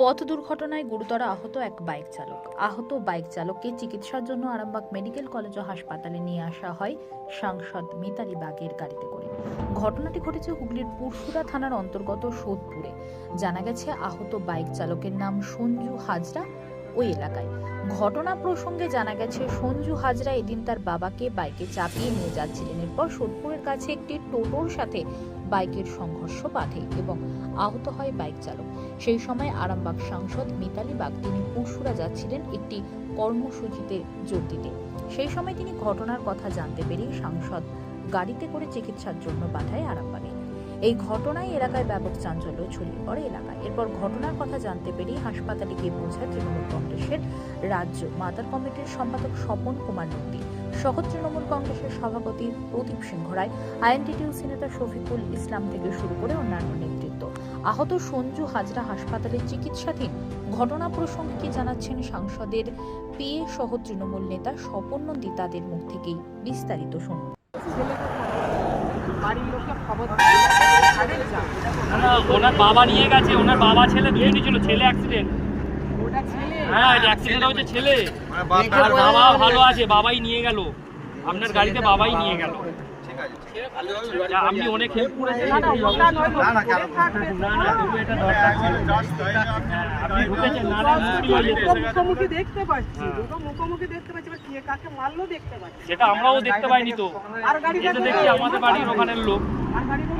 পথ দুর্ঘটনায় গুরুতর আহত এক বাইক চালক। আহত বাইক চালককে চিকিৎসার জন্য আরামবাগ মেডিকেল কলেজ ও হাসপাতালে নিয়ে আসা হয় সাংসদ মিতালি বাগের গাড়িতে করে। ঘটনাটি ঘটেছে হুগলির পুরসুরা থানার অন্তর্গত সোদপুরে। জানা গেছে, আহত বাইক চালকের নাম সঞ্জু হাজরা ওই এলাকায়। ঘটনা প্রসঙ্গে জানা গেছে, সঞ্জু হাজরা এদিন তার বাবাকে বাইকে চাপিয়ে নিয়ে যাচ্ছিলেন। এরপর সোদপুরের কাছে একটি টোটোর সাথে বাইকের সংঘর্ষ বাধে এবং আহত হয় বাইক চালক। সেই সময় আরামবাগ সাংসদ মিতালি বাগ তিনি পুরসুরা যাচ্ছিলেন একটি কর্মসূচিতে যোগ দিতে। সেই সময় তিনি ঘটনার কথা জানতে পেরে সাংসদ গাড়িতে করে চিকিৎসার জন্য পাঠায় আরামবাগে। এই ঘটনায় এলাকায় ব্যাপক চাঞ্চল্য ছড়িয়ে পড়ে এলাকায়। এরপর ঘটনার কথা জানতে পেরে হাসপাতালে গিয়ে পৌঁছায় তৃণমূল কংগ্রেসের রাজ্য মাতার কমিটির সম্পাদক স্বপন কুমার নন্দী। সহ তৃণমূল কংগ্রেসের সভাপতি প্রদীপ সিংহ রায়, আইএনটিটিউসি নেতা শফিকুল ইসলাম থেকে শুরু করে অন্যান্য নেতৃত্ব আহত সঞ্জু হাজরা হাসপাতালে চিকিৎসাধীন। ঘটনা প্রসঙ্গে কি জানাচ্ছেন সাংসদের পিএ সহ তৃণমূল নেতা স্বপন নন্দী তাদের মুখ থেকেই। বিস্তারিত শুনুন। বাড়ির লোককে খবর ছাড়েন যা। না, না, ওনার বাবা নিয়ে গেছে ওনার বাবা ছেলে দুজনই ছিল ছেলে অ্যাক্সিডেন্ট হ্যাঁ অ্যাক্সিডেন্ট ছেলে। বাবা ভালো আছে বাবাই নিয়ে গেল। আপনার গাড়িতে বাবাই নিয়ে গেল। আপনি অনেক হেল্প করেছেন হ্যাঁ, হয়ে মুখোমুখি দেখতে পাচ্ছি হ্যাঁ। দুটো মুখোমুখি দেখতে পাচ্ছি কে কাকে মারলো দেখতে পাচ্ছি। সেটা আমরাও দেখতে পাইনি তো। আর গাড়িটা দেখি আমাদের বাড়ির ওখানের লোক।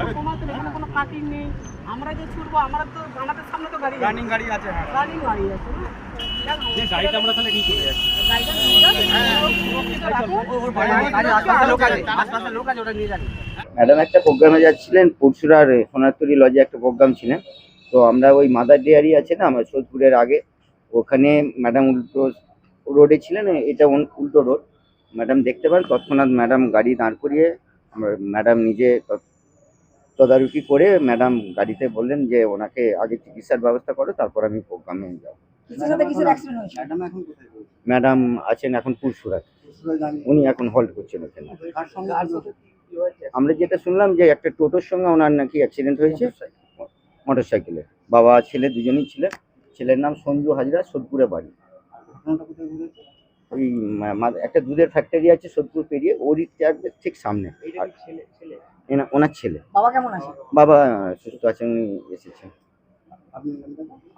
আর কমাতে এখানে কোনো কাটিং নেই। আমরা যে ছুটবো আমরা তো আমাদের সামনে তো গাড়ি রানিং গাড়ি আছে রানিং গাড়ি আছে না? যে গাড়িটা আমরা তাহলে নিয়ে চলে যাচ্ছি। গাড়িটা নিয়ে যান, সুরক্ষিত রাখুন। ম্যাডাম একটা প্রোগ্রামে যাচ্ছিলেন পরশুরার সোনারতরি লজে একটা প্রোগ্রাম ছিলেন। তো আমরা ওই মাদার ডেয়ারি আছে না আমার সোদপুরের আগে ওখানে ম্যাডাম উল্টো রোডে ছিলেন এটা উল্টো রোড। ম্যাডাম দেখতে পান তৎক্ষণাৎ ম্যাডাম গাড়ি দাঁড় করিয়ে আমার ম্যাডাম নিজে তদারকি করে ম্যাডাম গাড়িতে বললেন যে ওনাকে আগে চিকিৎসার ব্যবস্থা করো তারপর আমি প্রোগ্রামে যাব। ম্যাডাম আছেন এখন পুরসুরাত। উনি এখন হোল্ড করছেন ওখানে। আমরা যেটা শুনলাম যে একটা টোটোর সঙ্গে ওনার নাকি অ্যাক্সিডেন্ট হয়েছে। মোটর সাইকেলে বাবা ছেলে দুজনেই ছিলেন ছেলের নাম সঞ্জু হাজরা সোদপুরে বাড়ি। ওই একটা দুধের ফ্যাক্টরি আছে সোদপুর পেরিয়ে। ওরই ট্যাগের ঠিক সামনে। ওনার ছেলে। বাবা কেমন আছে? বাবা সুস্থ আছেন উনি এসেছেন।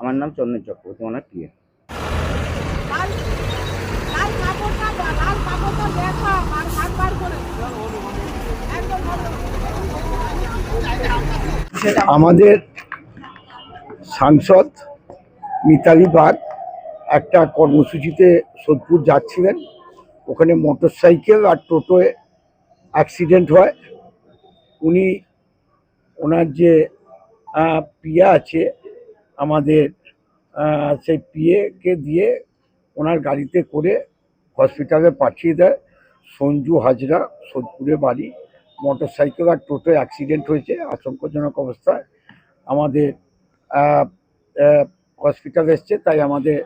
আমার নাম চন্দন চক্রবর্তী ওনার প্রিয় আমাদের সাংসদ মিতালি বাগ একটা কর্মসূচিতে সোদপুর যাচ্ছিলেন। ওখানে মোটরসাইকেল আর টোটোয় অ্যাক্সিডেন্ট হয়। উনি ওনার যে পিয়া আছে আমাদের সেই পিএকে দিয়ে ওনার গাড়িতে করে হসপিটালে পাঠিয়ে দেয়। সঞ্জু হাজরা, সোদপুরে বাড়ি। মোটরসাইকেল আর টোটো অ্যাক্সিডেন্ট হয়েছে, আশঙ্কাজনক অবস্থায়। আমাদের হসপিটাল এসছে, তাই আমাদের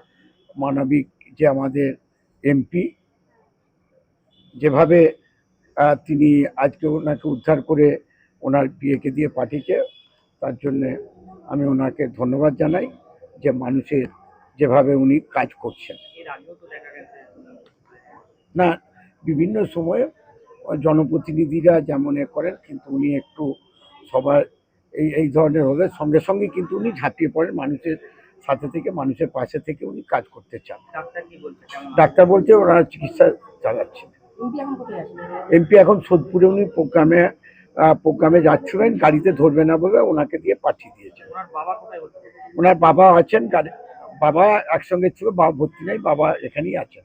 মানবিক যে আমাদের এমপি যেভাবে তিনি আজকে ওনাকে উদ্ধার করে ওনার বিয়েকে দিয়ে পাঠিয়েছে, তার জন্যে আমি ওনাকে ধন্যবাদ জানাই যে মানুষের যেভাবে উনি কাজ করছেন। এর আগেও তো দেখা গেছে। না বিভিন্ন সময়ে জনপ্রতিনিধিরা যেমন এ করেন কিন্তু উনি একটু সবার এই এই ধরনের হলে সঙ্গে সঙ্গে কিন্তু উনি ঝাঁপিয়ে পড়েন মানুষের সাথে থেকে মানুষের পাশে থেকে উনি কাজ করতে চান। ডাক্তার কি ডাক্তার বলছে ওনারা চিকিৎসা চালাচ্ছেন। এমপি এখন সোদপুরে উনি প্রোগ্রামে প্রোগ্রামে যাচ্ছিলেন গাড়িতে ধরবে না বলে ওনাকে দিয়ে পাঠিয়ে দিয়েছেন ওনার বাবা ওনার বাবা আছেন বাবা একসঙ্গে ছিল বাবা ভর্তি নেই বাবা এখানেই আছেন।